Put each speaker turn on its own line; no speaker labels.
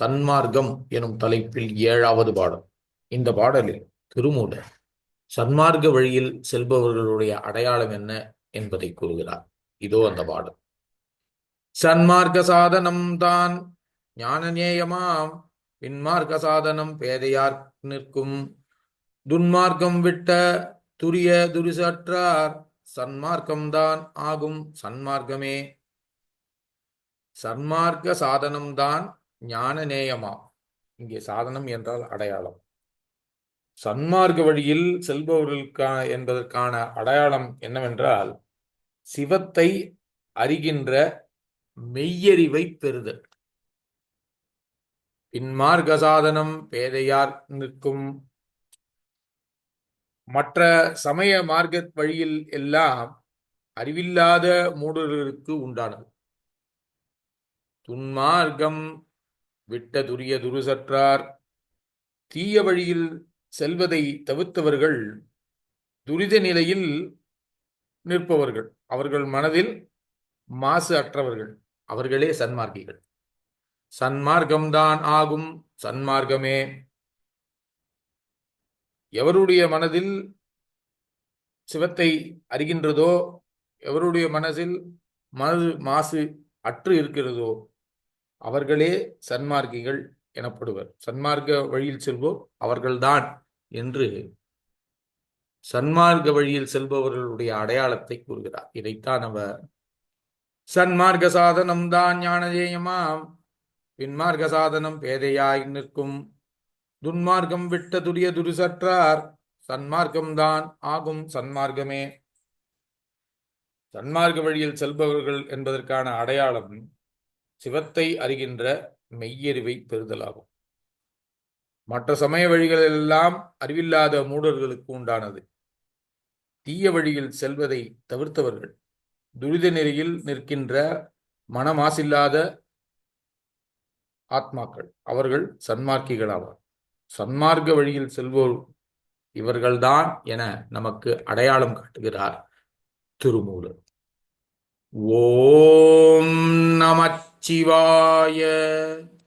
சன்மார்க்கம் எனும் தலைப்பில் ஏழாவது பாடல் இந்த பாடலில் திருமூலர் சன்மார்க்க வழியில் செல்பவர்களுடைய அடையாளம் என்ன என்பதை கூறுகிறார். இதோ அந்த பாடல். சன்மார்க்க சாதனம் தான் ஞானநேயமாம். பின்மார்க்க சாதனம் பேதையார் நிற்கும். துன்மார்க்கம் விட்ட துரிய துரிசற்றார். சன்மார்க்கம்தான் ஆகும் சன்மார்க்கமே. சன்மார்க்க சாதனம்தான் ஞான நேயமா இங்கே சாதனம் என்றால் அடையாளம். சன்மார்க்க வழியில் செல்பவர்களுக்கான என்பதற்கான அடையாளம் என்னவென்றால் சிவத்தை அறிகின்ற மெய்யறிவை பெறுதல். பின்மார்க்க சாதனம் பேதையார் நிற்கும். மற்ற சமய மார்க்க வழியில் எல்லாம் அறிவில்லாத மூடர்களுக்கு உண்டானது. துன்மார்க்கம் விட்ட துரிய துருசற்றார். தீய வழியில் செல்வதை தவிர்த்தவர்கள் துரித நிலையில் நிற்பவர்கள். அவர்கள் மனதில் மாசு அற்றவர்கள். அவர்களே சன்மார்க்கிகள். சன்மார்க்கம்தான் ஆகும் சன்மார்க்கமே. எவருடைய மனதில் சிவத்தை அறிகின்றதோ எவருடைய மனதில் மனது மாசு அற்று இருக்கிறதோ அவர்களே சன்மார்க்கிகள் எனப்படுவர். சன்மார்க்க வழியில் செல்வோர் அவர்கள்தான் என்று சன்மார்க்க வழியில் செல்பவர்களுடைய அடையாளத்தை கூறுகிறார். இதைத்தான் அவர் சன்மார்க்க சாதனம் தான் ஞானதேயமாம். பின்மார்க்க சாதனம் பேதையாய் நிற்கும். துன்மார்க்கம் விட்ட துரிய துரிசற்றார் சன்மார்க்கம்தான் ஆகும் சன்மார்க்கமே. சன்மார்க்க வழியில் செல்பவர்கள் என்பதற்கான அடையாளம் சிவத்தை அறிகின்ற மெய்யறிவை பெறுதலாகும். மற்ற சமய வழிகளெல்லாம் அறிவில்லாத மூடர்களுக்கு உண்டானது. தீய வழியில் செல்வதை தவிர்த்தவர்கள் துரித நெறியில் நிற்கின்ற மனமாசில்லாத ஆத்மாக்கள் அவர்கள் சன்மார்க்கிகளாவார். சன்மார்க்க வழியில் செல்வோர் இவர்கள்தான் என நமக்கு அடையாளம் காட்டுகிறார் திருமூலர். ஓம் शिवाय